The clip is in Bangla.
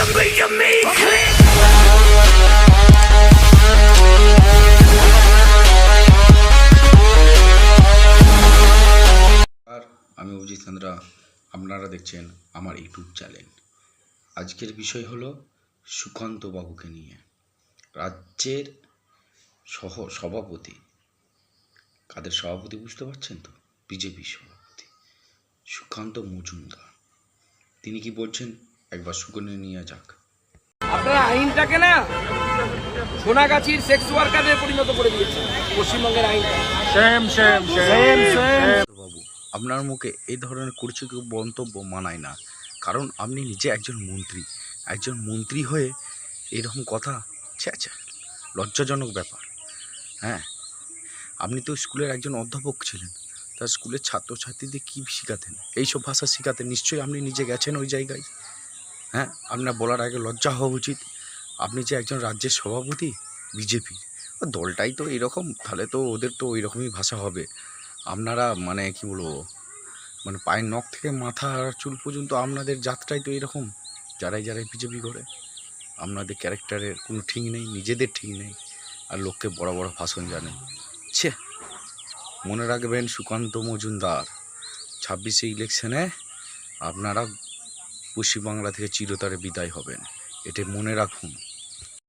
আমি চন্দ্রা আপনারা দেখছেন আমার ইউটিউব চ্যানেল। আজকের বিষয় হলো সুকান্ত বাবুকে নিয়ে। রাজ্যের সহ সভাপতি, কাদের সভাপতি বুঝতে পারছেন তো? বিজেপি সভাপতি, সুকান্ত মজুমদার। তিনি কি বলছেন? একবার শুকনে নিয়ে যাক। আপনারা আইনটাকে না সোনাগাছির সেক্স ওয়ার্কারের পরিণত করে দিয়েছেন পশ্চিমবঙ্গের আইনটা। বাবু আপনার মুখে এই ধরনের কুরুচিত মন্তব্য মানায় না। কারণ আপনি নিজে একজন মন্ত্রী একজন মন্ত্রী হয়ে এরকম কথা ছ্যা ছ্যা লজ্জাজনক ব্যাপার। হ্যাঁ আপনি তো স্কুলের একজন অধ্যাপক ছিলেন তার স্কুলের ছাত্রছাত্রীদের কী শেখাতেন? এইসব ভাষা শেখাতেন নিশ্চয়ই আপনি নিজে গেছেন ওই জায়গায়। হ্যাঁ আপনার বলার আগে লজ্জা হওয়া উচিত। আপনি যে একজন রাজ্যের সভাপতি, বিজেপি দলটাই তো এরকম, তাহলে তো ওদের তো ওই রকমই ভাষা হবে। আপনারা মানে কি বলব মানে পায়ের নখ থেকে মাথা আর চুল পর্যন্ত আপনাদের যাত্রাই তো এরকম, যারাই যারাই বিজেপি করে। আপনাদের ক্যারেক্টারের কোনো ঠিক নেই, নিজেদের ঠিক নেই, আর লোককে বড় বড় ভাষণ জানেন। ছে, মনে রাখবেন সুকান্ত মজুমদার, ছাব্বিশে ইলেকশনে আপনারা পশ্চিমবাংলা থেকে চিরতরে বিদায় হবেন। এটি মনে রাখুন